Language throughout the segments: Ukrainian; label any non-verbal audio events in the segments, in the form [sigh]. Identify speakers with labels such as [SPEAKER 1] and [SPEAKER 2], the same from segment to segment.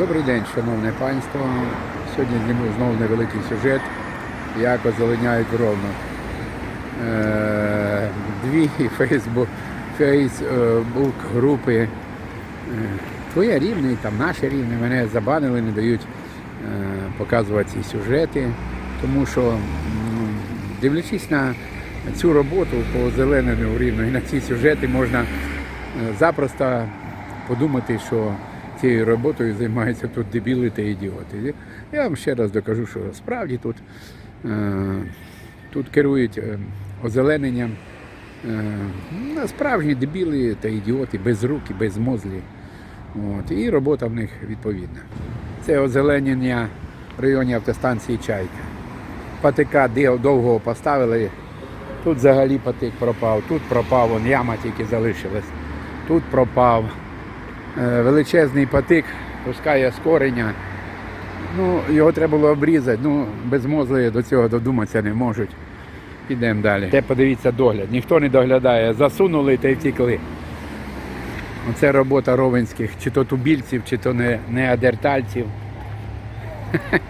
[SPEAKER 1] Добрий день, шановне панство. Сьогодні зніму знову невеликий сюжет, як озеленяють ровно. Е, Дві [laughs] фейсбук, фейсбук групи е, Твоє рівне, і там наше рівне, мене забанили, не дають е, показувати ці сюжети, тому що дивлячись на цю роботу по озелененню рівно і на ці сюжети можна запросто подумати, що цією роботою займаються тут дебіли та ідіоти. Я вам ще раз докажу, що справді тут, е, тут керують е, озелененням е, ну, справжні дебіли та ідіоти, без рук і без мозлі. От, і робота в них відповідна. Це озеленення в районі автостанції Чайка. Патика довго поставили. Тут взагалі патик пропав, тут пропав, вон яма тільки залишилась. Тут пропав. Е, Величезний патик пускає з кореня. Ну, його треба було обрізати. Ну, безмозлі до цього додуматися не можуть. Підемо далі. Те подивіться догляд. Ніхто не доглядає. Засунули та й втікли. Оце робота ровенських, чи то тубільців, чи то не, неадертальців. [laughs]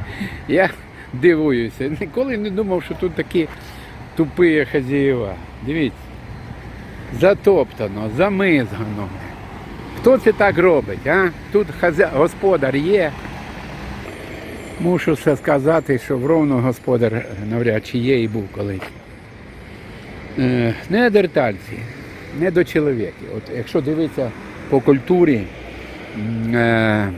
[SPEAKER 1] Я дивуюся. Ніколи не думав, що тут такі тупі хазяїва. Дивіться. Затоптано, замизгано. Хто це так робить? А? Тут господар є. Мушу все сказати, що в Ровно господар навряд чи є і був колись. Е, Неадертальці, недочоловіки. От якщо дивитися по культурі, е,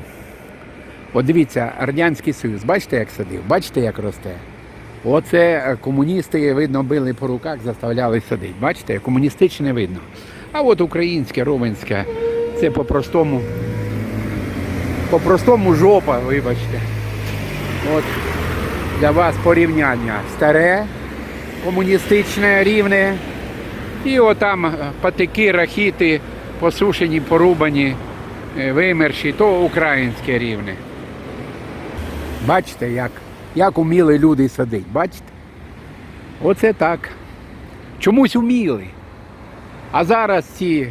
[SPEAKER 1] от дивіться, Радянський Союз, бачите, як садив, бачите, як росте. Оце е, комуністи, видно, били по руках, заставляли садити. Бачите, комуністичне видно. А от українське, ровенське, це по-простому, по-простому жопа, вибачте. От для вас порівняння. Старе, комуністичне, рівне. І отам е, патики, рахіти, посушені, порубані, е, вимерші, то українське рівне. Бачите, як, як уміли люди садити, бачите? Оце так. Чомусь уміли. А зараз ці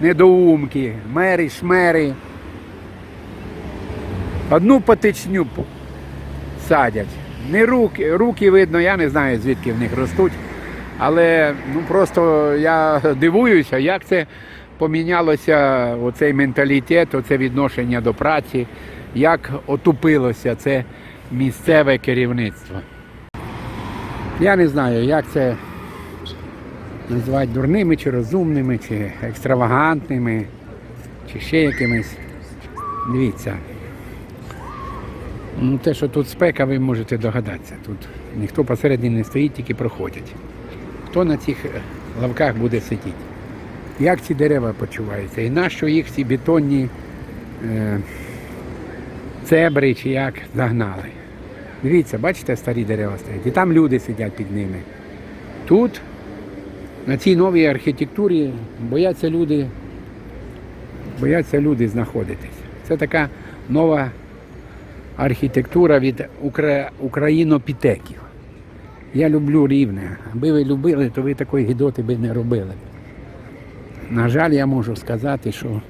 [SPEAKER 1] недоумки, мери, шмери. Одну патичню садять. Не руки, руки видно, я не знаю, звідки в них ростуть. Але ну просто я дивуюся, як це помінялося оцей менталітет, оце відношення до праці, як отупилося це місцеве керівництво. Я не знаю, як це назвати дурними чи розумними, чи екстравагантними, чи ще якимись. Дивіться. Ну, те, що тут спека, ви можете догадатися. Тут ніхто посередині не стоїть, тільки проходять. Хто на цих е, лавках буде сидіти? Як ці дерева почуваються? І нащо їх ці бетонні е, цебри чи як загнали? Дивіться, бачите, старі дерева стоять. І там люди сидять під ними. Тут, на цій новій архітектурі, бояться люди, бояться люди знаходитись. Це така нова архітектура від укра... українопітеків. Я люблю рівне. Аби ви любили, то ви такої гідоти би не робили. На жаль, я можу сказати, що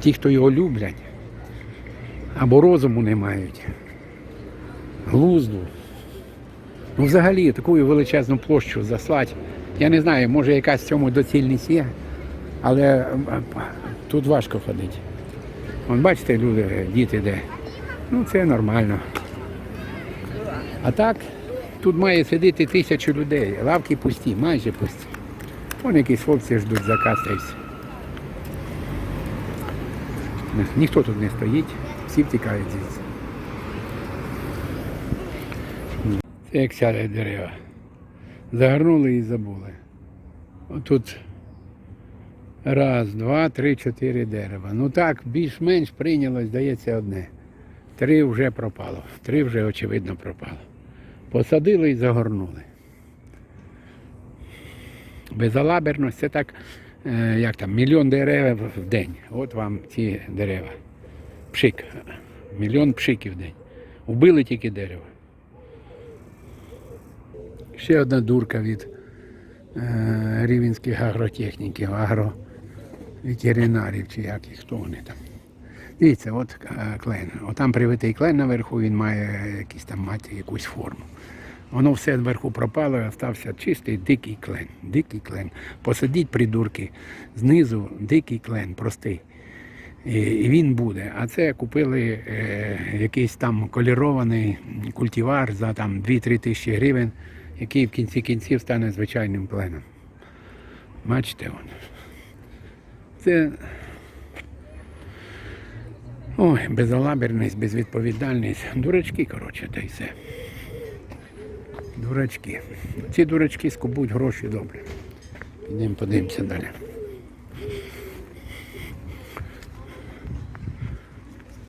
[SPEAKER 1] ті, хто його люблять, або розуму не мають, глузду. Ну, взагалі, таку величезну площу заслати. Я не знаю, може якась в цьому доцільність є, але е, тут важко ходити. Вон бачите, люди, діти де. Ну це нормально. А так, тут має сидіти тисячу людей. Лавки пусті, майже пусті. Вон якісь хлопці ждуть заказ та. Ніхто тут не стоїть, всі втікають звідси. Як сяде дерева. Загорнули і забули. Отут Раз, два, три, чотири дерева. Ну так, більш-менш прийнялось, здається, одне. Три вже пропало. Три вже, очевидно, пропало. Посадили і загорнули. Безалаберність це так, е, як там, мільйон дерев в день. От вам ці дерева. Пшик. Мільйон пшиків в день. Вбили тільки дерево. Ще одна дурка від е, рівенських агротехніків, агроветеринарів, чи як їх, хто вони там. Дивіться, от е, клен. Отам привитий клен наверху, він має якийсь там мати якусь форму. Воно все зверху пропало і остався чистий дикий клен. Дикий клен. Посадіть придурки. Знизу дикий клен, простий. І, він буде. А це купили е, якийсь там колірований культивар за там 2-3 тисячі гривень, який в кінці кінців стане звичайним пленом. Бачите, он. Це Ой, безалаберність, безвідповідальність. Дурачки, коротше, та й все. Дурачки. Ці дурачки скубуть гроші добре. Підемо подивимося далі.